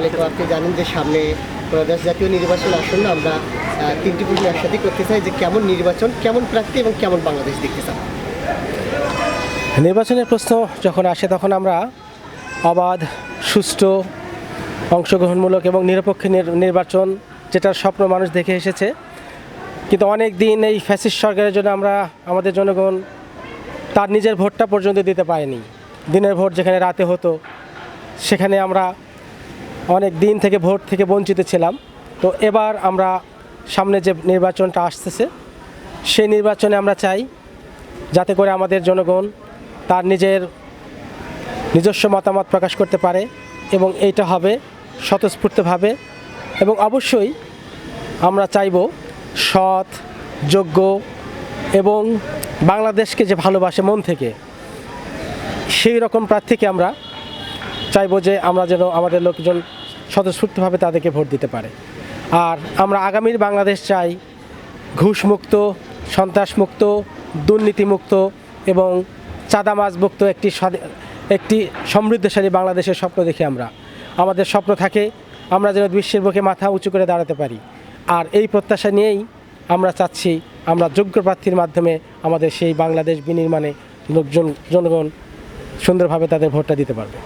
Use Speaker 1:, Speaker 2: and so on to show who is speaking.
Speaker 1: অনেকে আপনি জানেন যে সামনে ত্রয়োদশ জাতীয় নির্বাচন আসন্ন, আমরা তিনটি প্রশ্ন একসাথে করতে চাই যে কেমন নির্বাচন, কেমন প্রার্থী এবং কেমন বাংলাদেশ দেখতে চান।
Speaker 2: নির্বাচনের প্রশ্ন যখন আসে তখন আমরা অবাধ, সুষ্ঠু, অংশগ্রহণমূলক এবং নিরপেক্ষ নির্বাচন, যেটার স্বপ্ন মানুষ দেখে এসেছে। কিন্তু অনেক দিন এই ফ্যাসিস সরকারের জন্য আমরা আমাদের জনগণ তার নিজের ভোটটা পর্যন্ত দিতে পারেনি। দিনের ভোট যেখানে রাতে হতো, সেখানে আমরা অনেক দিন থেকে ভোট থেকে বঞ্চিত ছিলাম। তো এবার আমরা সামনে যে নির্বাচনটা আসতেছে, সেই নির্বাচনে আমরা চাই যাতে করে আমাদের জনগণ তার নিজের নিজস্ব মতামত প্রকাশ করতে পারে এবং এইটা হবে স্বতঃস্ফূর্তভাবে এবং অবশ্যই আমরা চাইব সৎ, যোগ্য এবং বাংলাদেশকে যে ভালোবাসে মন থেকে, সেই রকম প্রার্থীকে আমরা চাইব যে আমরা যেন আমাদের লোকজন স্বতঃস্ফূর্তভাবে তাদেরকে ভোট দিতে পারে। আর আমরা আগামীর বাংলাদেশ চাই ঘুষমুক্ত, সন্ত্রাসমুক্ত, দুর্নীতিমুক্ত এবং চাঁদামাজ মুক্ত একটি একটি সমৃদ্ধশালী বাংলাদেশের স্বপ্ন দেখি আমরা। আমাদের স্বপ্ন থাকে আমরা যেন বিশ্বের বুকে মাথা উঁচু করে দাঁড়াতে পারি। আর এই প্রত্যাশা নিয়েই আমরা চাচ্ছি আমরা যোগ্য প্রার্থীর মাধ্যমে আমাদের সেই বাংলাদেশ বিনির্মাণে লোকজন, জনগণ সুন্দরভাবে তাদের ভোটটা দিতে পারবে।